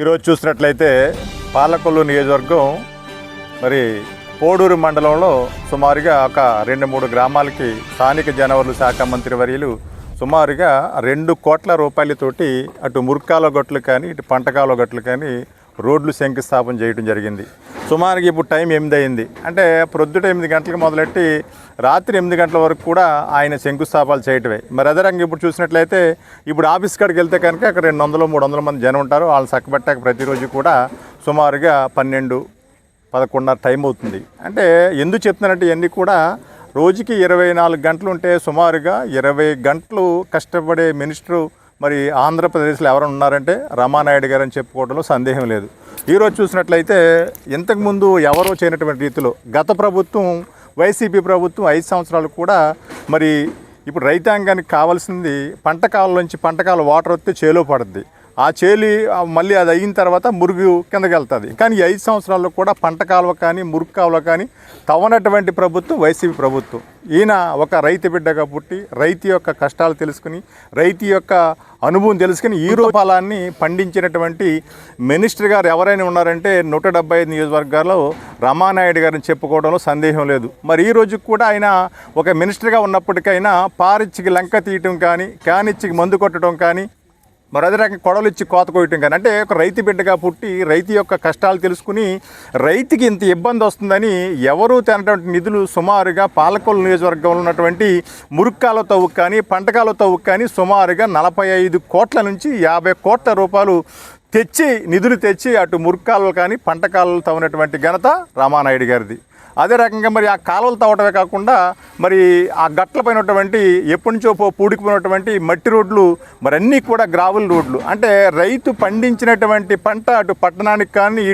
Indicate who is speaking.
Speaker 1: ఈరోజు చూసినట్లయితే పాలకొల్లు నియోజకవర్గం మరి పోడూరు మండలంలో సుమారుగా ఒక రెండు మూడు గ్రామాలకి స్థానిక జనవరుల శాఖ మంత్రి వర్యులు సుమారుగా రెండు కోట్ల రూపాయలతోటి అటు మురుక్కాల గట్లు కానీ ఇటు పంటకాల గట్లు కానీ రోడ్లు శంకుస్థాపన చేయడం జరిగింది. సుమారుగా ఇప్పుడు టైం ఎనిమిది అయింది. అంటే ప్రొద్దుట ఎనిమిది గంటలకు మొదలెట్టి రాత్రి ఎనిమిది గంటల వరకు కూడా ఆయన శంకుస్థాపాలు చేయటమే. మరి అదే ఇప్పుడు చూసినట్లయితే ఇప్పుడు ఆఫీస్ కాడికి వెళ్తే కనుక అక్కడ రెండు వందలు మూడు వందల మంది జనం ఉంటారు. వాళ్ళు చక్కబెట్టాక ప్రతిరోజు కూడా సుమారుగా పన్నెండు పదకొండున్నర టైం అవుతుంది. అంటే ఎందుకు చెప్తున్నానంటే ఇవన్నీ కూడా రోజుకి ఇరవై నాలుగు గంటలు ఉంటే సుమారుగా ఇరవై గంటలు కష్టపడే మినిస్టరు మరి ఆంధ్రప్రదేశ్లో ఎవరు ఉన్నారంటే రమానాయుడు గారు అని చెప్పుకోవడంలో సందేహం లేదు. ఈరోజు చూసినట్లయితే ఇంతకుముందు ఎవరో చేయనటువంటి రీతిలో గత ప్రభుత్వం వైసీపీ ప్రభుత్వం ఐదు సంవత్సరాలు కూడా మరి ఇప్పుడు రైతాంగానికి కావాల్సింది పంట కాలం నుంచి పంట కాలం వాటర్ వస్తే చేలో పడుద్ది. ఆ చేలి మళ్ళీ అది అయిన తర్వాత మురుగు కిందకి వెళ్తుంది. కానీ ఈ ఐదు సంవత్సరాల్లో కూడా పంట కాలువ కానీ మురుగు కాలువ కానీ తవ్వనటువంటి ప్రభుత్వం వైసీపీ ప్రభుత్వం. ఈయన ఒక రైతు బిడ్డగా పుట్టి రైతు యొక్క కష్టాలు తెలుసుకుని రైతు యొక్క అనుభవం తెలుసుకుని ఈ రూపాలాన్ని పండించినటువంటి మినిస్టర్ గారు ఎవరైనా ఉన్నారంటే నూట డెబ్బై ఐదు నియోజకవర్గాల్లో రమానాయుడు గారిని చెప్పుకోవడంలో సందేహం లేదు. మరి ఈ రోజు కూడా ఆయన ఒక మినిస్టర్గా ఉన్నప్పటికైనా పారిచ్చికి లంక తీయటం కానీ క్యానిచ్చికి మందు కొట్టడం కానీ మరి అదే రకంగా కొడవలు ఇచ్చి కోత కోయటం కానీ అంటే ఒక రైతు బిడ్డగా పుట్టి రైతు యొక్క కష్టాలు తెలుసుకుని రైతుకి ఇంత ఇబ్బంది వస్తుందని ఎవరు తినటువంటి నిధులు సుమారుగా పాలకొల్లు నియోజకవర్గంలో ఉన్నటువంటి మురుక్కాల తవ్వు కానీ పంటకాల తవ్వు కానీ సుమారుగా నలభై ఐదు కోట్ల నుంచి యాభై కోట్ల రూపాయలు తెచ్చి నిధులు తెచ్చి అటు మురుక్కాలు కానీ పంటకాలు తవ్వినటువంటి ఘనత రామానాయుడు గారిది. అదే రకంగా మరి ఆ కాలువలు తవ్వటమే కాకుండా మరి ఆ గట్ల ఎప్పటి నుంచో పూడికిపోయినటువంటి మట్టి రోడ్లు మరి అన్నీ కూడా గ్రావెల్ రోడ్లు. అంటే రైతు పండించినటువంటి పంట అటు పట్టణానికి కానీ